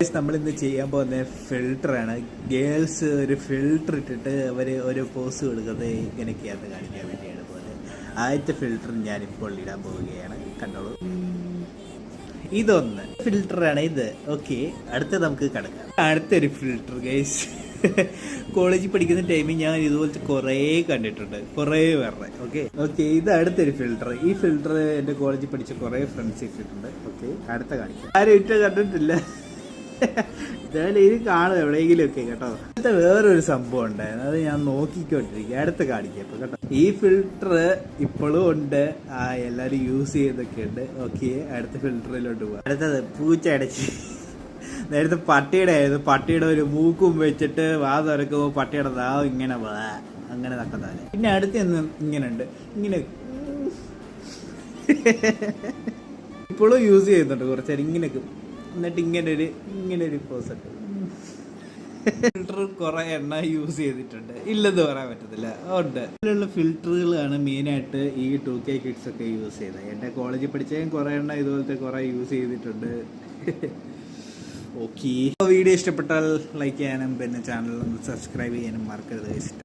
നമ്മൾ ഇന്ന് ചെയ്യാൻ പോകുന്ന ഫിൽറ്ററാണ് ഗേൾസ് ഒരു ഫിൽറ്റർ ഇട്ടിട്ട് അവർ ഒരു പോസ് കൊടുക്കുന്നത് ഇങ്ങനെയൊക്കെയാണ് കാണിക്കാൻ വേണ്ടിയാണ് പോകുന്നത്. ആദ്യത്തെ ഫിൽറ്റർ ഞാനിപ്പോൾ ഇടാൻ പോവുകയാണ്. കണ്ടോളൂ. ഇതൊന്ന് ഫിൽറ്ററാണ് ഇത്. ഓക്കെ അടുത്ത നമുക്ക് കിടക്കാം. അടുത്തൊരു ഫിൽറ്റർ ഗൈസ് കോളേജിൽ പഠിക്കുന്ന ടൈമിൽ ഞാൻ ഇതുപോലത്തെ കുറേ കണ്ടിട്ടുണ്ട്. കുറേ പേരുടെ. ഓക്കെ ഓക്കെ ഇത് അടുത്തൊരു ഫിൽറ്റർ ഈ ഫിൽറ്റർ എന്റെ കോളേജിൽ പഠിച്ച കുറേ ഫ്രണ്ട്സ് ഇട്ടിട്ടുണ്ട്. ഓക്കെ അടുത്ത കാണിക്കാം. ആരും ഇട്ട് കണ്ടിട്ടില്ല. ഇതായാലും ഇത് കാണും എവിടെയെങ്കിലും ഒക്കെ കേട്ടോ. അടുത്ത വേറൊരു സംഭവം ഉണ്ടായിരുന്നു. അത് ഞാൻ നോക്കിക്കൊണ്ടിരിക്കുക അടുത്ത് കാണിക്കാം ഇപ്പൊ കേട്ടോ. ഈ ഫിൽട്ടർ ഇപ്പോഴും ഉണ്ട്. ആ എല്ലാരും യൂസ് ചെയ്തൊക്കെ ഉണ്ട്. ഓക്കെ അടുത്ത ഫിൽട്ടറിലോട്ട് പോവാം. അടുത്തത് പൂച്ച അടച്ച്. നേരത്തെ പട്ടിയുടെ ആയിരുന്നു. പട്ടിയുടെ ഒരു മൂക്കും വെച്ചിട്ട് വാ തുറക്കുമ്പോൾ പട്ടിയുടെ ദാ ഇങ്ങനെ വാ. അങ്ങനെ നടക്കുന്നതാണ് പിന്നെ അടുത്ത് ഇങ്ങനെ ഉണ്ട്. ഇങ്ങനെ ഇപ്പോഴും യൂസ് ചെയ്യുന്നുണ്ട് കുറച്ചേരം ഇങ്ങനെയൊക്കെ എന്നിട്ട് ഇങ്ങനെ ഒരു ഇങ്ങനെ ഒരു പോസ് ഉണ്ട് ഫിൽറ്റർ കുറെ എണ്ണ യൂസ് ചെയ്തിട്ടുണ്ട്. ഇല്ലെന്ന് പറയാൻ പറ്റത്തില്ല. ഉണ്ട്. ഇതിലുള്ള ഫിൽറ്ററുകളാണ് മെയിനായിട്ട് ഈ ടു കെ കിഡ്സ് ഒക്കെ യൂസ് ചെയ്തത് എന്റെ കോളേജിൽ പഠിച്ചാൽ കുറെ എണ്ണ ഇതുപോലത്തെ കുറെ യൂസ് ചെയ്തിട്ടുണ്ട്. ഓക്കെ വീഡിയോ ഇഷ്ടപ്പെട്ടാൽ ലൈക്ക് ചെയ്യാനും പിന്നെ ചാനൽ ഒന്ന് സബ്സ്ക്രൈബ് ചെയ്യാനും മറക്കരുത്.